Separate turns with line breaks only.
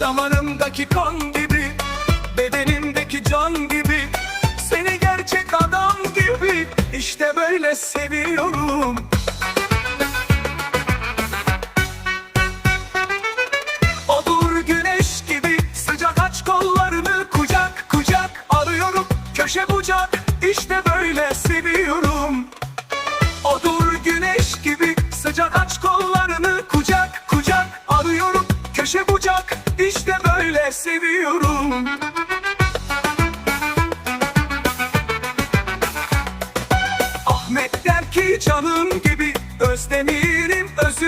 Damarımdaki kan gibi Bedenimdeki can gibi Seni gerçek adam gibi İşte böyle seviyorum. Olur güneş gibi sıcak aç kollarını kucak kucak arıyorum köşe bucak işte böyle seviyorum. Odur güneş gibi sıcak aç kollarını kucak kucak arıyorum köşe bucak seviyorum. Ahmet der ki canım gibi Özdemirim öz